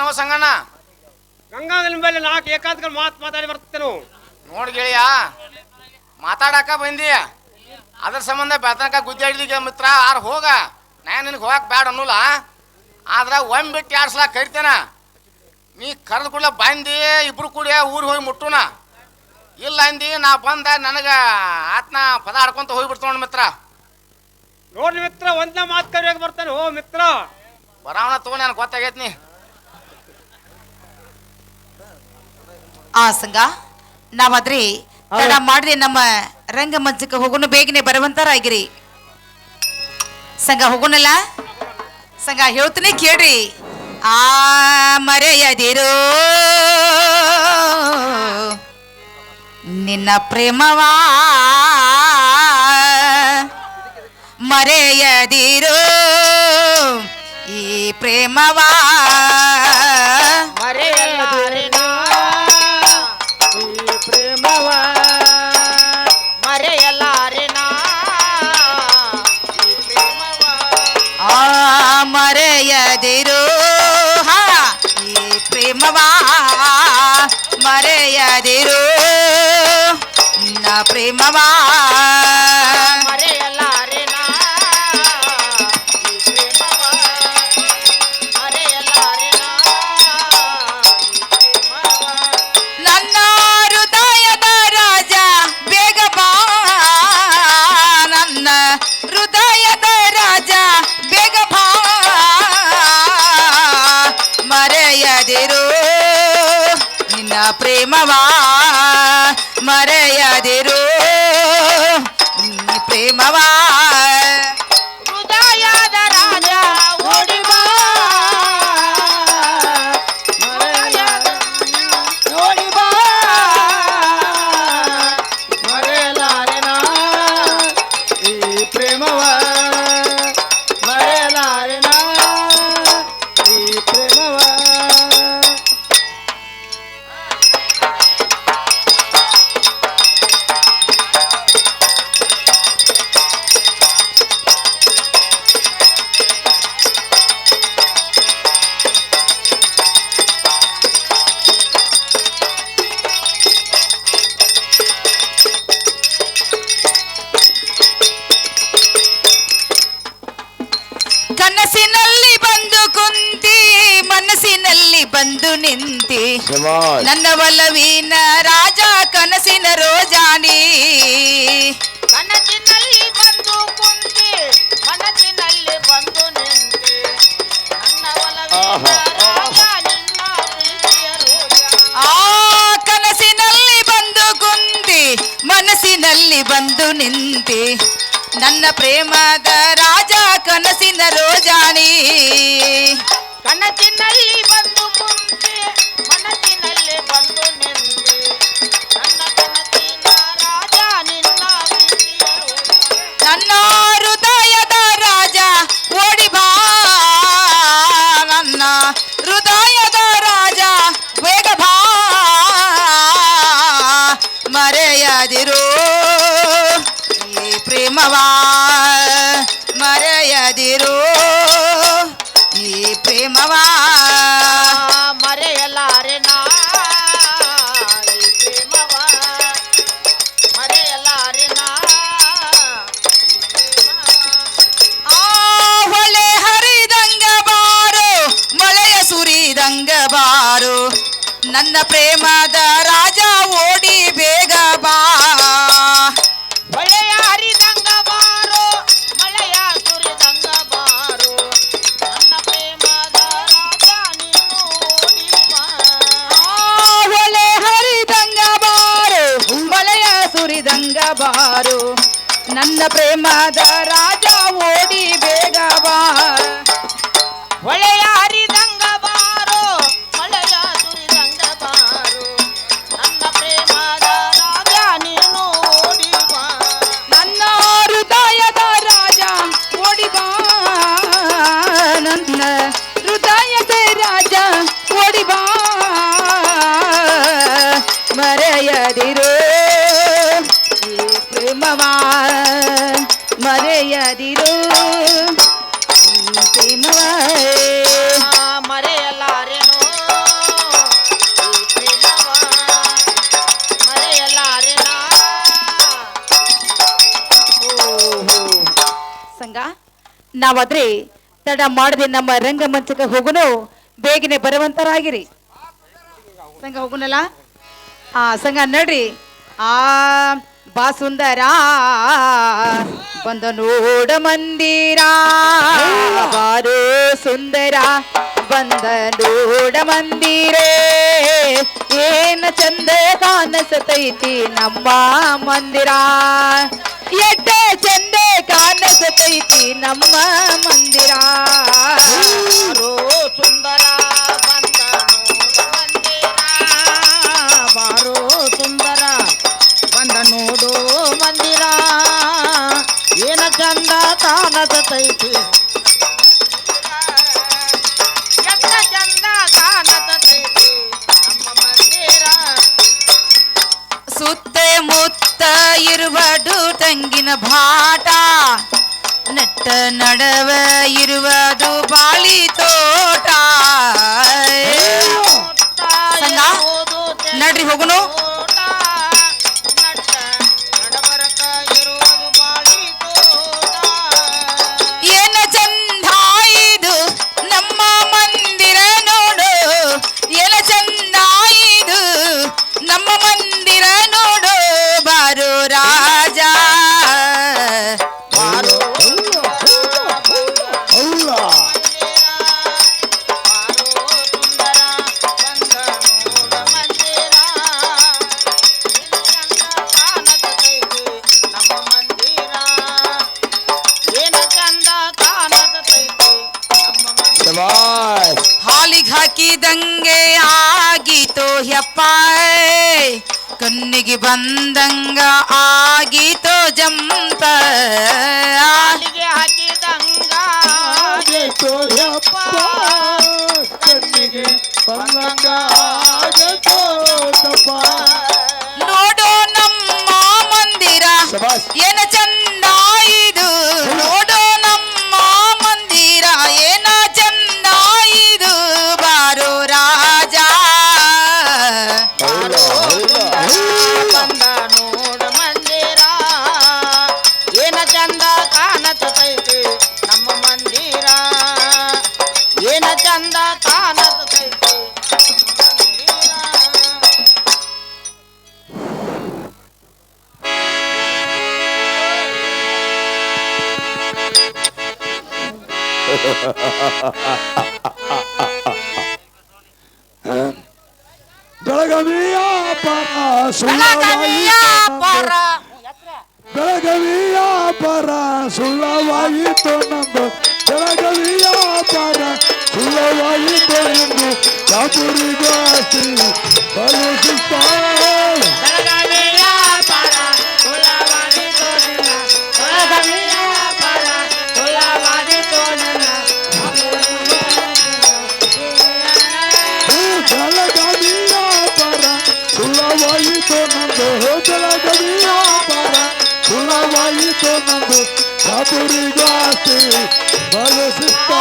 ಏನೋ ಸಂಗಣ್ಣ? ಗಂಗಾಧರ ಮೇಲೆ ನಾಲ್ಕು ಏಕಾಂತಗಳು ಮಾತು ಮಾತಾಡಿ ಬರ್ತೇನು. ನೋಡ್ ಗೆಳೆಯ ಮಾತಾಡಕ ಬಂದಿ. ಅದ್ರ ಸಂಬಂಧ ಬೆತನಕ ಗುದ್ದಾಡಿದೀಗ ಮಿತ್ರ ಆರ್ ಹೋಗ. ನಾ ನಿನಗೆ ಹೋಗಕ್ ಬ್ಯಾಡ ಅನ್ನೂಲ ಆದ್ರ ಒಮ್ಮೆ ಬಿಟ್ಟು ಎರಡು ಸಲ ಕರಿತೇನ. ನೀ ಕರೆದ ಕೂಡಲೇ ಬಂದಿ ಇಬ್ರು ಕೂಡಿ ಊರಿಗೆ ಹೋಗಿ ಮುಟ್ಟುನ. ಇಲ್ಲ ಅಂದಿ ನಾ ಬಂದ ನನಗೆ ಆತ್ನ ಪದ ಆಡ್ಕೊಂತ ಹೋಗಿ ನೋಡ್ ಮಿತ್ರ. ನೋಡ್ರಿ ಮಿತ್ರ ಒಂದ ಮಾತು ಕರಿಯಾಗ ಬರ್ತಾನೆ. ಓ ಮಿತ್ರ. ಬರಾವಣ ತಗೋ ನನಗೆ ಗೊತ್ತಾಗೈತಿ ನೀ? ಆ ಸಂಘ ನಾವಾದ್ರೆ ತಡ ಮಾಡ್ರಿ ನಮ್ಮ ರಂಗಮಂಚಕ್ಕೆ ಹೋಗೋಣ ಬೇಗನೆ ಬರುವಂತರಾಗಿರಿ. ಸಂಘ ಹೋಗೋಣಲ್ಲ? ಸಂಘ ಹೇಳ್ತೀನಿ ಕೇಳ್ರಿ. ಆ ಮರೆಯದಿರೋ ನಿನ್ನ ಪ್ರೇಮವಾ? ಮರೆಯದಿರೋ ಈ ಪ್ರೇಮವಾ? ಮರೆಯದಿರು ನಿನ್ನ ಪ್ರೇಮವಾ ಮರೆಯದಿರು ಕನಸಿನಲ್ಲಿ ಬಂದು ಕುಂತಿ ಮನಸ್ಸಿನಲ್ಲಿ ಬಂದು ನಿಂತಿ. ನನ್ನ ಒಲವಿನ ರಾಜ ಕನಸಿನ ರೋಜಾನಿ. ಕನಸಿನಲ್ಲಿ ಬಂದು ಕುಂತಿ ಮನಸ್ಸಿನಲ್ಲಿ ಬಂದು ನಿಂತಿ. ನನ್ನ ಒಲವಿನ ರಾಜ ನಿನ್ನ ಪ್ರೀತಿಯ ರೋಜ. ಆ ಕನಸಿನಲ್ಲಿ ಬಂದು ಕುಂತಿ ಮನಸ್ಸಿನಲ್ಲಿ ಬಂದು ನಿಂತಿ. ನನ್ನ ಪ್ರೇಮದ ರಾಜ ಕನಸಿನಲ್ಲಿ ಬಂದು ಪ್ರೇಮವಾ ಮರೆಯಲಾರೆ ನಾ ಪ್ರೇಮವ ಮರೆಯಲಾರೆ ನಾ. ಆ ಹೊಳೆ ಹರಿದಂಗ ಬಾರು ಮಳೆಯ ಸುರಿದಂಗ ಬಾರು ನನ್ನ ಪ್ರೇಮದ ರಾಜ ಓಡಿ ಬಾರು ನನ್ನ ಪ್ರೇಮದ ರಾಜ ಓಡಿ ಬೇಗ ಬಾ. ಹೊಳೆಯ ನಾವಾದ್ರೆ ತಡ ಮಾಡದೆ ನಮ್ಮ ರಂಗಮಂಚಕ್ಕೆ ಹೋಗುನು ಬೇಗನೆ ಬರುವಂತರಾಗಿರಿ. ಸಂಘ ಹೋಗುನಲ್ಲ? ಆ ಸಂಘ ನಡ್ರಿ. ಆ ಬಾ ಸುಂದರ ಬಂದ ನೋಡ ಮಂದಿರ ಬಾರೋ ಸುಂದರ ಬಂದ ನೋಡ ಮಂದಿರೇ ಏನ ಚಂದ ಕಾಣಿಸತೈತಿ ನಮ್ಮ ಮಂದಿರ ಎಟ್ಟ ಚಂದ ಕಾಣಿಸತೈತಿ ನಮ್ಮ ಮಂದಿರ ಬಾರೋ ಸುಂದರ ಬಂದ ನೋಡು ಮಂದಿರ ಬಾರೋ ಸುಂದರ ಕಾಣತೈತಿ ಎಷ್ಟ ಹಾಕಿದಂಗೆ ಆಗೀತೋ ಯಪ್ಪ ಕಣ್ಣಿಗೆ ಬಂದಂಗ ಆಗೀತೋ ಜಂಪ ಹಾಕಿದಂಗ ಕಣ್ಣಿಗೆ ಬಂದಂಗ ಆಗತೋಟಪ್ಪ. ನೋಡೋ ನಮ್ಮ ಮಂದಿರ ಶಬಾಷ್. ಏನ ಬೆಳಗಾವಿಯ ಪರ ಸುಳ್ಳವಾಯಿತ ಬೆಳಗಾವಿಯ ಪರ ಸುಳ್ಳವಾಯಿತು ನಂದು ಬೆಳಗಾವಿಯ ಪರ ಸುಳ್ಳವಾಯಿತು ಎಂದು ಚಾಪುರಿಗಾಸಿ ಬಲುಸುತ್ತ ಬೆಳಗಾವಿಯ তো হোতলা গড়িয়া পাড়া ধুলা বাড়িতে নন্দ ঠাকুরি গাছে ভালো সুস্তা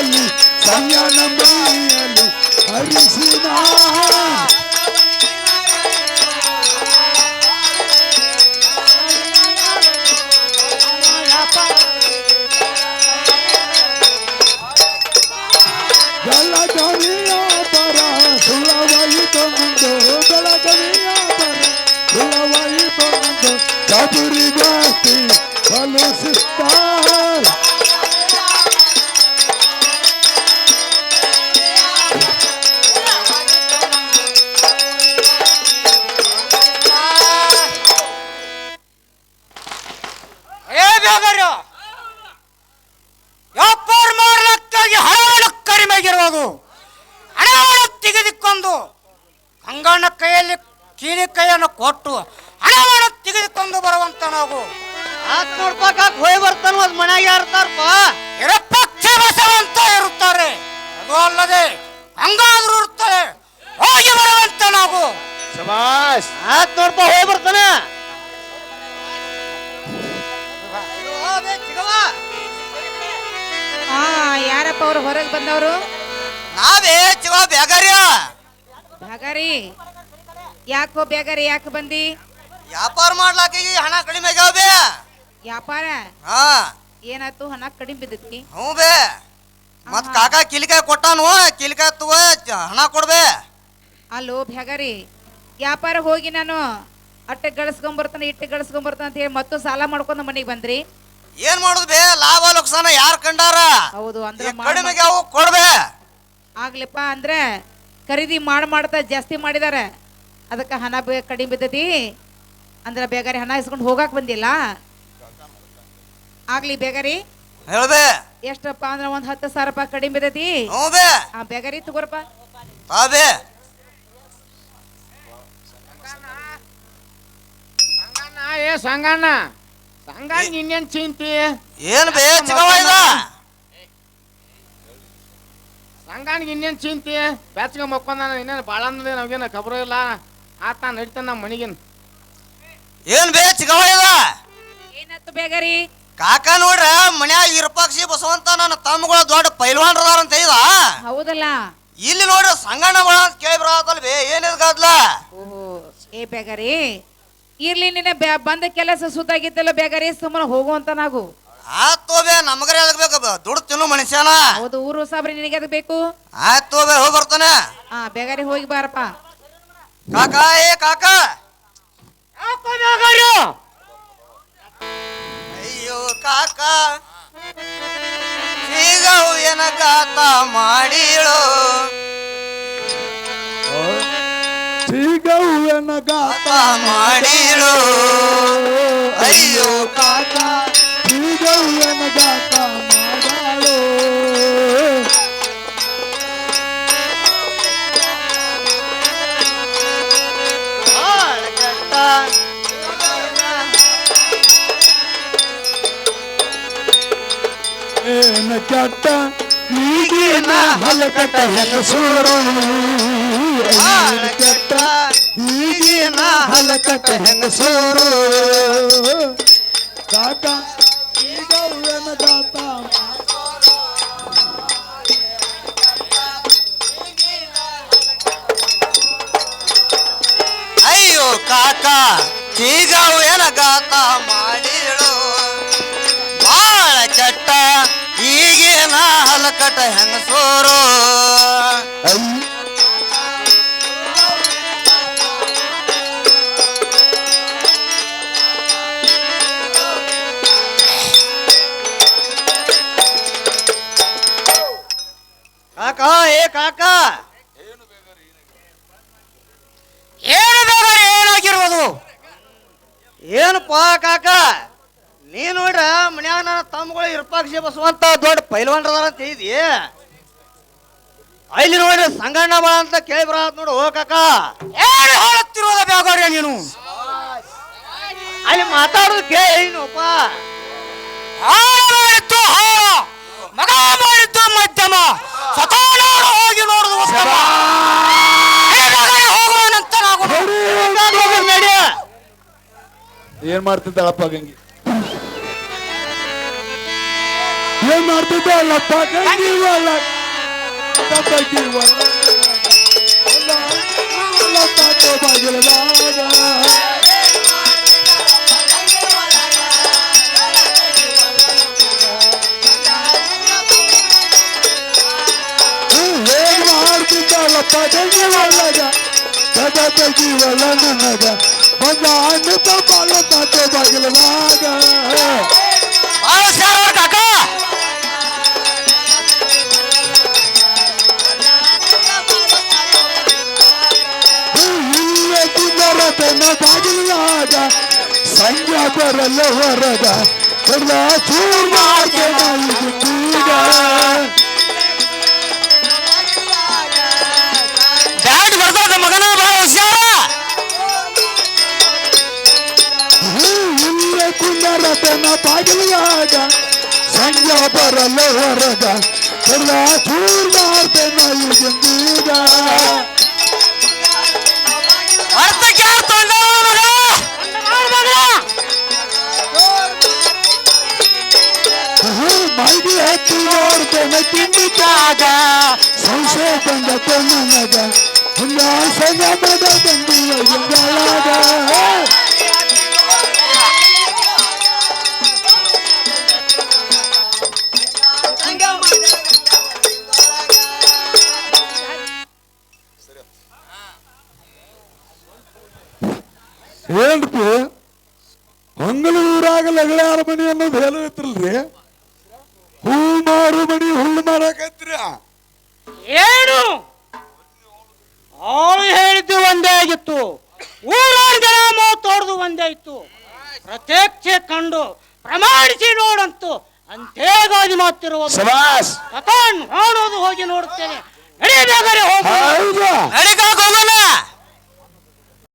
பண்ணி கல்யாணம் பண்ணி அரிசுதான் Double Basti, Hello Sister. ಕೈಯನ್ನು ಕೊಟ್ಟು ಹಣವನ್ನು ತೆಗೆದುಕೊಂಡು ಬರುವಂತ ನಾವು. ಆತ್ ನೋಡ್ಪಾಕ ಹೋಯ್ ಬರ್ತಾನ ಅದ್ ಮನ್ಯಾಗ ಯಾರ್ತಾರಪ್ಪ ನಿರಪಕ್ಷ ಬಸವಂತ ಇರುತ್ತಾರೆ. ಅದು ಅಲ್ಲದೆ ಹಂಗಾದ್ರೂ ಇರುತ್ತಾರೆ. ಹೋಗಿ ಬರುವಂತ ನಾವು. ಶಬಾಷ್! ಆತ್ ನೋಡ್ಪ ಹೋಗಿ ಬರ್ತಾನ? ಹಾ ಯಾರಪ್ಪ ಅವ್ರು ಹೊರಗೆ ಬಂದವರು? ನಾವೇ ಚಿವ ಬ್ಯಾಗಾರ್ಯ ಬ್ಯಾಗಾರಿ ಯಾಕೋ ಬೇಗಾರ ಯಾಕೆ ಬಂದಿ? ವ್ಯಾಪಾರ ಮಾಡ್ಲಾಕ ಹಣ ಕಡಿಮೆ ಆಗ್ಯಾವ ಬೇ. ವ್ಯಾಪಾರ? ಹಾ. ಏನಾಯ್ತು? ಹಣ ಕಡಿಮೆ ಬಿದ್ದೈತಿ ಹ್ಞೂ ಬೇ. ಮತ್ ಕಾಕ ಕಿಲಿಕಾಯಿ ಕೊಟ್ಟಾನು? ಕಿಲಿಕಾಯಿ ತಗೋ ಚ- ಹಣ ಕೊಡ್ಬೇ. ಅಲ್ಲೋ ಬೇಗಾರಿ. ವ್ಯಾಪಾರ ಹೋಗಿ ನಾನು ಅಟ್ಟೆ ಗಳಿಸ್ಕೊಂಬರ್ತಾನೆ ಇಟ್ಟೆ ಗಳಿಸ್ಕೊಂಬರ್ತಾನೆ ಅಂತ ಹೇಳಿ ಮತ್ತು ಸಾಲ ಮಾಡ್ಕೊಂಡು ಮನೆಗೆ ಬಂದ್ರಿ? ಏನ್ ಮಾಡುದು ಬೇ? ಲಾಭ ಲುಕ್ಸಾನ ಯಾರ್ ಕಂಡಾರ? ಹೌದು ಅಂದ್ರೆ ಕೊಡ್ಬೇ. ಆಗ್ಲಿಪ್ಪ ಅಂದ್ರೆ ಖರೀದಿ ಮಾಡಿ ಮಾಡ್ತಾ ಜಾಸ್ತಿ ಮಾಡಿದಾರೆ. ಅದಕ್ಕೆ ಹಣ ಬೇಗ ಕಡಿಮೆ ಬಿದ್ದತಿ ಅಂದ್ರೆ ಬೇಗಾರಿ ಹಣ ಇಸ್ಕೊಂಡು ಹೋಗಾಕ್ ಬಂದಿಲ್ಲ? ಆಗ್ಲಿ ಬೇಗಾರಿ. ಎಷ್ಟಪ್ಪ ಅಂದ್ರೆ ಒಂದ್ ಹತ್ತು ಸಾವಿರ ರೂಪಾಯಿ ಕಡಿಮೆ ಬಿದ್ದತಿ ಆ ಬೇಗಾರಿ ತಗೋರಪ್ಪ. ಬೇ ಸಂಗಣ್ಣ ಏ ಸಂಗಣ್ಣ. ಸಂಗಣ್ಣ ಇನ್ನೇನ್ ಚಿಂತಿ? ಏನ್ ಬೇ ಇದ ಇನ್ನೇನ್ ಚಿಂತಿ? ಬೆಚ್ಚಗೆ ಮಕ್ಕೊಂಡ ಇನ್ನೇನು ಭಾಳ ಅಂದ್ರೆ ನಮ್ಗೇನು ಖಬರ ಇಲ್ಲ? ಆತ ನಡಿತಾನ ನಮ್ಮ ಮನೆಗಿನ ಏನ್ ಬೇ ಚಿಗವ ಇದ? ಏನಾಯ್ತು ಬೇಗರಿ? ಕಾಕ ನೋಡ್ರ ಮನ್ಯಾಗ ಇರ್ಪಾಕ್ಷಿ ಬಸವಂತ ನನ್ನ ತಮ್ಮಗಳ ದೊಡ್ಡ ಪೈಲ್ವಾನ್ರದಾರ ಅಂತ ಇದ? ಹೌದಲ್ಲ. ಇಲ್ಲಿ ನೋಡ್ರಿ ಸಂಗಣ್ಣ ಬಳ ಅಂತ ಕೇಳಿ ಬರತ್ತಲ್ ಬೇ ಏನಿದ್ ಗದ್ಲ? ಓಹೋ ಏ ಬೇಗರಿ ಇರ್ಲಿ ನಿನ್ನ ಬ್ಯಾ- ಬಂದ ಕೆಲಸ ಸುತ್ತಾಗಿದ್ದಲ್ಲ ಬೇಗರಿ ಸುಮ್ಮನೆ ಹೋಗುವಂತ ನಾವು. ಆತ್ ಬೇ ನಮಗರೆ ಅದಕ್ಕೆ ಬೇಕು ದುಡ್ಡು ತಿನ್ನು ಮನುಷ್ಯನ. ಹೌದು ಊರು ಸಾಬ್ರಿ ನಿನಗೆ ಅದಕ್ಕೆ ಬೇಕು? ಆಯ್ತು ಬೇ ಹೋಗಿ ಬರ್ತಾನೆ. ಹಾ ಬೇಗಾರಿ ಹೋಗಿ ಬಾರಪ್ಪ. ಕಾಕ ಏ ಕಾಕ! ಅಯ್ಯೋ ಕಾಕ ಈಗ ಏನ ಗಾತ ಮಾಡಿಳು ಸಿಗವ್ವನ ಗಾತ ಮಾಡಿಳು ಅಯ್ಯೋ ಕಾಕ! ಸಿಗವ್ವನ ಗಾತ ಏನ ಕೆಟ್ಟ, ಈಗಿನ ಹಲಕಟ ಹೆಂಗಸೂರು ಕೆಟ್ಟ, ಈಗಿನ ಹಲಕಟ ಹೆಂಗಸೂರು ಕಾಕ ಸಿಗವ್ವನ ಗಾತ ಅಯ್ಯೋ ಕಾಕ, ಈಗ ಏನ ಗಾತ ಮಾಡಿಳು ಹಲಕಟ ಹೆಂಗಸೋರು ಕಾಕ ಏ ಕಾಕ. ಏನು ಬೇಗಾರಿ ಏನಾಗಿರ್ಬೋದು ಏನಪ್ಪ ಕಾಕ? ನೀ ನೋಡ್ರ ಮನ್ಯಾಗ ನನ್ನ ತಮ್ಮಗಳು ಇರ್ಪಾಕ್ಷಿ ಬಸವಂತ ದೊಡ್ಡ ಪೈಲ್ವಾನ್ರದಾರ ಅಂತ ಹೇಳಿದಿ. ಅಲ್ಲಿ ನೋಡ್ರಿ ಸಂಗಣ್ಣ ಬಾಳ ಅಂತ ಕೇಳಿ ಬರತ್ ನೋಡು ಓ ಕಾಕ. ಏನು ನೀನು. ಅಲ್ಲಿ ಮಾತಾಡೋದು ಕೇಳಿ ಏನಪ್ಪ ಹಾಳು ಮಾಡಿದ್ದು ಹಾಳ ಮಗ ಮಾಡಿದ್ದು ಮಧ್ಯಮ. ಹೋಗಿ ನೋಡುದು ಉತ್ತಮ. ಹೋಗುವನಂತ ನಾವು ಏನ್ ಮಾಡ್ತಿದ್ದಾಳಪ್ಪ ಗಂಗಿ? ಏನ್ ಮಾಡ್ತಿದ್ದಾಳಪ್ಪ ಗಂಗಿ ಒಳ ತಪ್ಪಕಿ ಒಳ ತಾಟೋ ಬಾಗಿಲದಾಗ ಏನ್ ಮಾಡ್ತಿದ್ದಾಳಪ್ಪ ಗಂಗಿ ಒಳಗ ತದ ತಗಿ ಒಳ ನನಗ ಬಂದ ಅನ್ನತ ಬಾಳ ತಾಟೆ ಬಾಗಿಲದಾಗ ಕಾಕ ಇಲ್ಲೇ ಬಾಗಿಲದಾಗ ಸಂಜೆ ಬರಲ್ಲ ಹೊರದ ಎಲ್ಲ ಚೂರ್ ಮಾಡ್ತೇನೆ ಈಗ. ಬ್ಯಾಟ್ ಬರ್ತದ ಮಗನ ಹುಷಾರ ಇಲ್ಲೇ ಕುಂದರತನ ಬಾಗಿಲದಾಗ ಸಂಜೆ ಬರಲ್ಲ ಹೊರದ ಎಲ್ಲ ಚೂರ್ ಮಾಡ್ತೇನೆ ಈಗ. ಮೈಗೆ ಹತ್ತಿ ನೋಡ್ತೇನೆ ತಿಂಡಿದಾಗ ಸಂಶಯ ಬಂದ ನನಗ ಉಲ್ಲಾಸನ ಬದ ಬಂದಿಯ ಯುಗಳಾಗ ಏನ್ರಿ ಮಂಗಳೂರಾಗ ಲಗಳಾರ ಮನಿ ಅನ್ನೋದು ಹೇಳೈತ್ರಲ್ರಿ ಹೂ ಮಾರು ಮಣಿ ಹುಲ್ಲು ಮಾರಾಕತ್ರ ಏನು? ಅವಳು ಹೇಳಿದ್ದು ಒಂದೇ ಆಗಿತ್ತು. ಊರಾರ ಜನ ತೋಡ್ದು ಒಂದೇ ಇತ್ತು. ಪ್ರತ್ಯಕ್ಷ ಕಂಡು ಪ್ರಮಾಣಿಸಿ ನೋಡಂತು. ಅಂತೇ ಮಾತಿರುವ ತಕೊಂಡು ನೋಡೋದು ಹೋಗಿ ನೋಡುತ್ತೇನೆ. ನಡಿ ಹೋಗ ಹೋಗು. ಹೌದಾ. ನಡಿ ಕಾಕ ಹೋಗೋಣ.